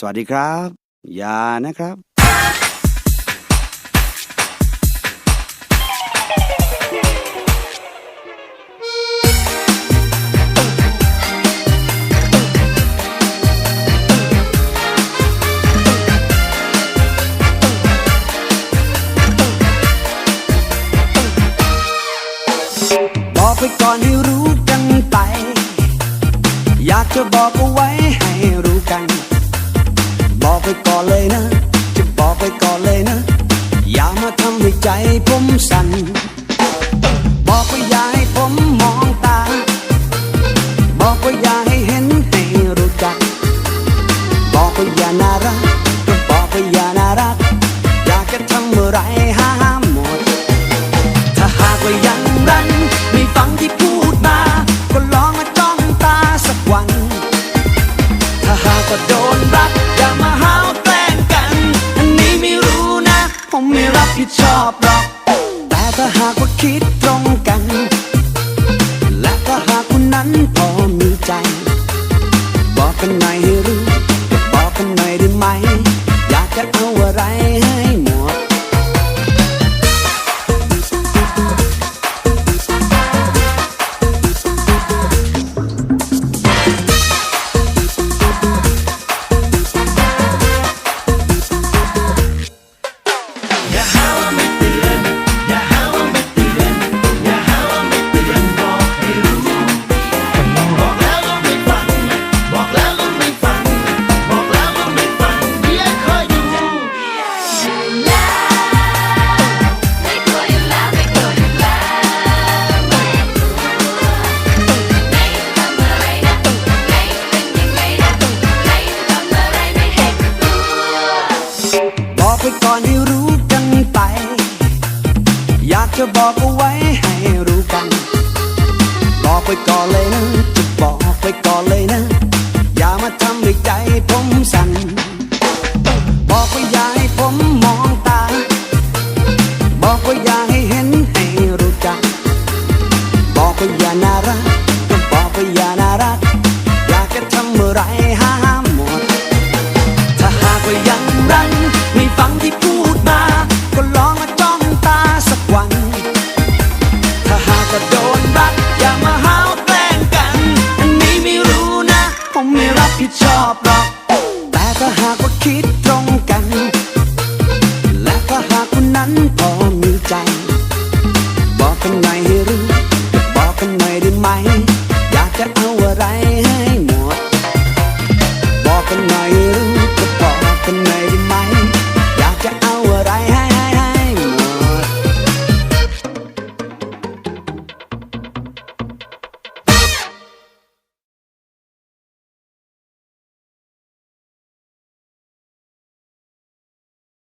สวัสดีครับ อย่านะครับ บอกไปก่อนให้รู้กันไป อยากจะบอกเอาไว้ให้รู้กัน ไปก่อนเลยนะ จะบอกไปก่อนเลยนะ อย่ามาทำให้ใจผมสั่น บอกว่าอย่าให้ผมมองตา บอกว่าอย่าให้เห็นให้รู้จัก บอกว่าอย่าน่ารักก็บอกว่าอย่าน่ารัก อยากจะทำอะไรฮ่า ผิดชอบหรอก แต่ถ้าหากว่าคิดตรงกัน และถ้าหากคุณนั้นพอมีใจ บอกกันหน่อยให้รู้ ไป อยากจะบอกเอาไว้ให้รู้กัน บอกไปก่อนเลยนะ จะบอกไปก่อนเลยนะ อย่ามาทำให้ใจผมสั่น บอกว่าอย่าให้ผมมองตา บอกว่าอย่าให้เห็นให้รู้จัก บอกว่าอย่าน่ารักก็บอกว่าอย่าน่ารัก อยากจะทำอไรห้ อบหรอก แต่ถ้าหากว่าคิดตรงกัน และถ้าหากคนนั้นพอมีใจ บอกกันหน่อยให้รู้บอกกันหน่อยได้ไหม อยากจะเอาอะไรให้หมด บอกกันหน่อย